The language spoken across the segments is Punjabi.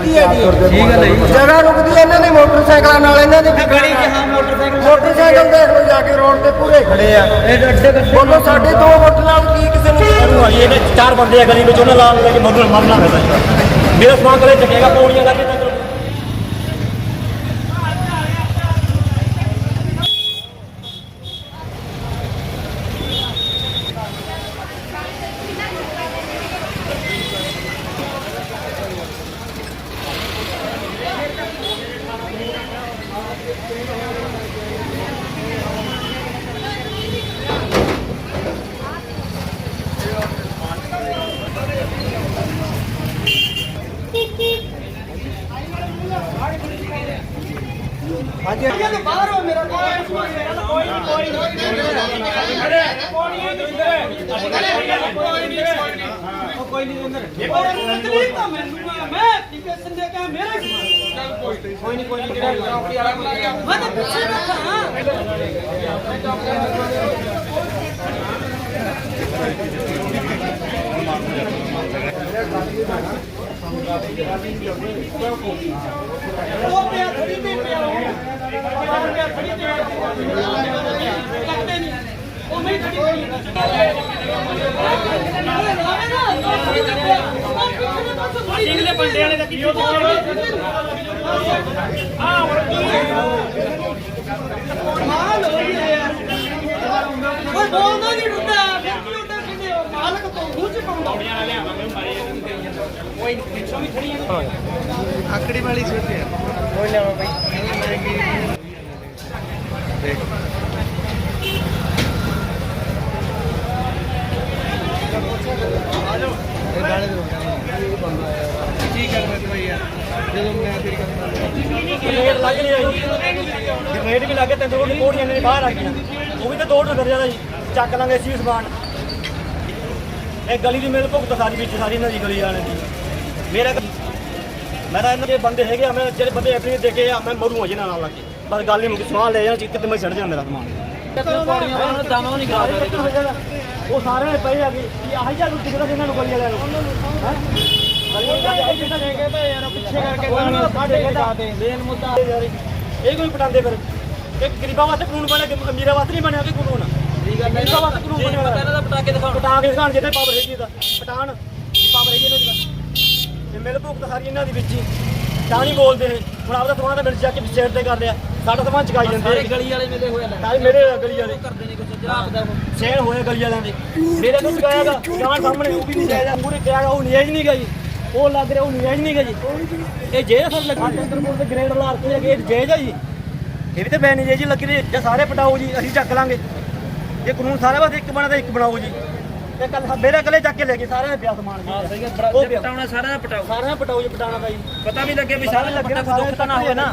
ਰੁਕਦੀ ਹੈ ਜੀ। ਠੀਕ ਹੈ ਜੀ ਜਗ੍ਹਾ ਰੁਕਦੀ ਹੈ ਇਹਨਾਂ ਦੇ ਮੋਟਰਸਾਈਕਲਾਂ ਨਾਲ ਇਹਨਾਂ ਦੇ। ਗਲੀ 'ਚ ਹਾਂ ਮੋਟਰਸਾਈਕਲ ਮੋਟਰਸਾਈਕਲ ਦੇਖ ਲਓ ਜਾ ਕੇ ਰੋਡ ਤੇ ਪੂਰੇ। ਖੜੇ ਆ। ਇਹ ਅੱਡੇ ਗੱਡੇ ਬੋਲੋ ਸਾਡੇ ਦੋ ਵੋਟ ਨਾਲ ਕੀ ਕਿਸੇ ਨੂੰ ਨੂੰ ਆਈ ਇਹਨੇ ਚਾਰ ਬੰਦੇ ਆ ਗਲੀ ਵਿੱਚ ਉਹਨਾਂ ਨਾਲ ਲੈ ਕੇ ਮਰਨ ਮਰਨਾ ਹੈ ਮੇਰਾ ਸਮਾਨ ਕਰੇ ਚੱਕੇਗਾ ਪੌੜੀਆਂ ਕਰਕੇ ਹਾਂਜੀ ਬਾਹਰ ਹੋ ਮੇਰਾ ਕੋਈ ਨਹੀਂ ਕੋਈ ਨਹੀਂ ਕੋਈ ਨਹੀਂ ਅੰਦਰ ਤਕਲੀਫ ਤਾਂ ਮੈਨੂੰ ਮੈਂ ਟਿਕੇ ਸੰਦੇ ਕਾ ਕੋਈ ਨਹੀਂ ਕੋਈ ਨਹੀਂ ਜਿਹੜਾ ਨੌਕਰੀ ਵਾਲਾ ਮੈਂ ਤਾਂ ਪਿੱਛੇ ਬੈਠਾ ਤੱਕ ਇਹਦੇ ਬੰਦੇ ਵਾਲੇ ਦਾ ਕੀ ਓਏ ਬੋਲਦਾ ਨਹੀਂ ਡੁੱਟਾ ਫਿਰ ਕੀ ਉੱਡਾ ਕਿੰਨੇ ਮਾਲਕ ਤੋਂ ਮੂੰਹ ਚ ਪਾਉਂਦਾ ਆਕੜੀ ਵਾਲੀ ਸੁੱਟ ਯਾਰ ਕੀ ਕਰਨਾ ਕੋਈ ਯਾਰ। ਜਦੋਂ ਮੈਂ ਤੇਰੀ ਗੱਲ ਗ੍ਰੇਡ ਲੱਗ ਨਹੀਂ ਆਈ ਵੀ ਲੱਗੇ ਤੇ ਦੋ ਪੌੜੀਆਂ ਨੇ ਬਾਹਰ ਆ ਗਈਆਂ। ਉਹ ਵੀ ਤਾਂ ਦੋ ਨਾ ਫਿਰ ਜਾਂਦਾ ਜੀ। ਚੱਕ ਲਾਂਗੇ ਅਸੀਂ ਸਮਾਨ। ਇਹ ਗਲੀ ਦੀ ਮੇਲ ਭੁਗਤ ਸਾਰੀ ਵਿੱਚ, ਸਾਰੀ ਇਹਨਾਂ ਦੀ ਗਲੀ ਵਾਲਿਆਂ ਦੀ। ਮੇਰਾ ਕ- ਮੈਂ ਤਾਂ ਇਹਨਾਂ ਦੇ ਬੰਦੇ ਹੈਗੇ ਆ, ਮੈਂ ਜਿਹੜੇ ਬੰਦੇ ਆਪਣੀ ਦੇਖੇ ਆ, ਮੈਂ ਮਰੂ ਜਿਹਨਾਂ ਨਾਲ ਲੱਗ ਕੇ। ਬਸ ਗੱਲ ਨਹੀਂ ਮੁੱਕੀ ਸਮਾਨ ਲੈ ਜਾਣਾ ਕਿਤੇ ਮੈਂ ਛੱਡ ਜਾ ਮੇਰਾ ਸਮਾਨ। ਉਹ ਸਾਰੇ ਪਏ ਆ ਕਿ ਆਹ ਨੂੰ ਹੈਂ? ਇਹ ਕੋਈ ਪਟਾਉਂਦੇ ਫਿਰ? ਇੱਕ ਗਰੀਬਾਂ ਵਾਸਤੇ ਕਾਨੂੰਨ ਬਣਿਆ ਕਿ ਅਮੀਰਾਂ ਵਾਸਤੇ ਨਹੀਂ ਬਣਿਆ ਕਿ ਕਾਨੂੰਨ? ਠੀਕ ਹੈ। ਗਰੀਬਾਂ ਵਾਸਤੇ ਕਾਨੂੰਨ ਬਣਿਆ ਹੋਇਆ। ਇਹਨਾਂ ਦਾ ਪਟਾਕੇ ਦਿਖਾਉਣ। ਪਟਾ ਕੇ ਦਿਖਾਣ ਜਿਹਦੇ ਪਾਵਰ ਹੈਗੀ ਦਾ ਪਟਾਣ ਪਾਵਰ ਹੈਗੀ ਇਹਨਾਂ ਦੀ ਤੇ ਮਿਲ ਭੁਗਤ ਸਾਰੀ ਇਹਨਾਂ ਦੀ ਵਿੱਚ ਹੀ। ਤਾਂ ਨਹੀਂ ਬੋਲਦੇ ਹੁਣ ਆਪਦਾ ਸਮਾਨ ਤਾਂ ਮਿਲ ਜਾ ਕੇ ਸਿਰ ਤੇ ਕਰ ਲਿਆ। ਸਾਡਾ ਸਮਾਨ ਚਕਾਈ ਜਾਂਦੇ ਸਾਰੇ। ਗਲੀ ਵਾਲੇ ਮਿਲੇ ਹੋਏ ਆ ਤਾਂ ਮੇਰੇ ਗਲੀ ਵਾਲੇ। ਕਰਦੇ ਨਹੀਂ ਕੁਛ ਜਰਾਬ ਦਾ। ਸੇਨ ਹੋਏ ਗਲੀ ਵਾਲਿਆਂ ਦੇ। ਮੇਰੇ ਨੂੰ ਚਕਾਇਆਗਾ ਜਾਨ ਸਾਹਮਣੇ ਉਹ ਵੀ ਨਹੀਂ ਜਾਇਦਾ ਮੂਰੇ ਕਿਹਾ ਉਹ ਨਿਆਜ ਨਹੀਂ ਗਾ ਜੀ ਉਹ ਲੱਗ ਰਿਹਾ ਉਹ ਨਿਆਜ ਨਹੀਂ ਗਾ ਜੀ ਇਹ ਜੇ ਸਰ ਲੱਗਾ ਚੰਦਰਪੁਰ ਦੇ ਗ੍ਰੇਡ ਲਾਰ ਕੇ ਇਹ ਜੇਜ ਆ ਜੀ। ਇਹ ਵੀ ਤਾਂ ਬੈਨ ਜੇ ਜੀ ਲੱਗੀ ਜੇ ਸਾਰੇ ਪਟਾਓ ਜੀ ਅਸੀਂ ਚੱਕ ਲਾਂਗੇ। ਜੇ ਕਾਨੂੰਨ ਸਾਰਾ ਬਸ ਇੱਕ ਬਣਾ ਤਾਂ ਇੱਕ ਬਣਾਓ ਜੀ। ਤੇ ਕੱਲ ਮੇਰੇ ਕੱਲੇ ਚੱਕ ਕੇ ਲੈ ਗਏ ਸਾਰਿਆਂ ਨੇ ਪਿਆ ਸਮਾਨ ਜੀ ਸਹੀ ਹੈ ਪਟਾਉਣਾ ਸਾਰਾ ਪਟਾਓ। ਸਾਰਿਆਂ ਨੇ ਪਟਾਓ ਜੀ ਪਟਾਣਾ ਦਾ ਜੀ ਪਤਾ ਵੀ ਲੱਗੇ ਵੀ ਸਾਰਾ ਲੱਗੇ ਪਟਾ ਕੋਈ ਦੁੱਖ ਤਾਂ ਨਾ ਹੋਵੇ ਨਾ।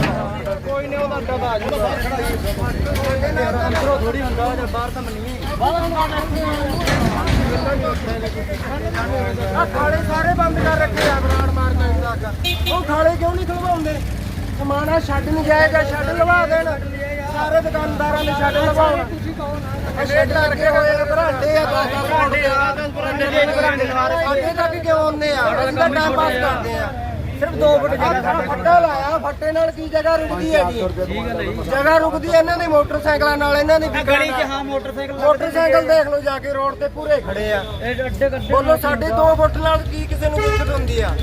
ਕੋਈ ਨਹੀਂ ਉਹਦਾ ਅੱਡਾ ਜਾਊਗਾ ਅੰਦਰੋਂ ਥੋੜੀ ਹੁੰਦਾ ਜਾਂ ਬਾਹਰ ਤਾਂ ਮੰਨੀ ਆ ਖਾਲੇ ਸਾਰੇ ਬੰਦ ਕਰ ਰੱਖੇ ਆ ਬਰਾੜ ਮਾਰ ਕੇ ਤੱਕ ਉਹ ਖਾਲੇ ਕਿਉਂ ਨਹੀਂ ਖਲਵਾਉਂਦੇ? ਸਮਾਨਾ ਛੱਡ ਨਹੀਂ ਜਾਏਗਾ ਛੱਡ ਲਵਾ ਦੇਣ। ਸਾਰੇ ਦੁਕਾਨਦਾਰਾਂ ਨੇ ਛੱਡ ਲਵਾਉਣ ਤੁਸੀਂ ਛੱਡ ਰੱਖੇ ਹੋਏ ਆ ਭਰਾਂਡੇ ਆ ਦੋ ਦੋ ਭਰਾਂਡੇ ਆ ਭਰਾਂਡੇ ਭਰਾਂਡੇ ਸਾਡੇ ਤੱਕ ਕਿਉਂ ਆਉਂਦੇ ਆ? ਅਸੀਂ ਤਾਂ ਟਾਈਮ ਪਾਸ ਕਰਦੇ ਆ। ਸਿਰਫ 2 ਫੁੱਟ ਜਗ੍ਹਾ ਫੱਟਾ ਲਾਇਆ ਫੱਟੇ ਨਾਲ ਕੀ ਜਗ੍ਹਾ ਰੁਕਦੀ ਹੈ ਜੀ। ਜਗ੍ਹਾ ਰੁਕਦੀ ਹੈ ਇਹਨਾਂ ਦੇ ਮੋਟਰਸਾਈਕਲਾਂ ਨਾਲ ਇਹਨਾਂ ਦੀ ਗਲੀ 'ਚ ਹਾਂ ਮੋਟਰਸਾਈਕਲ ਮੋਟਰਸਾਈਕਲ ਦੇਖ ਲਓ ਜਾ ਕੇ ਰੋਡ ਤੇ ਪੂਰੇ ਖੜੇ ਆ। ਇਹ ਅੱਡੇ ਗੱਡੇ ਬੋਲੋ ਸਾਡੇ 2 ਫੁੱਟ ਨਾਲ ਕੀ ਕਿਸੇ ਨੂੰ ਦਿੱਕਤ ਹੁੰਦੀ ਆ?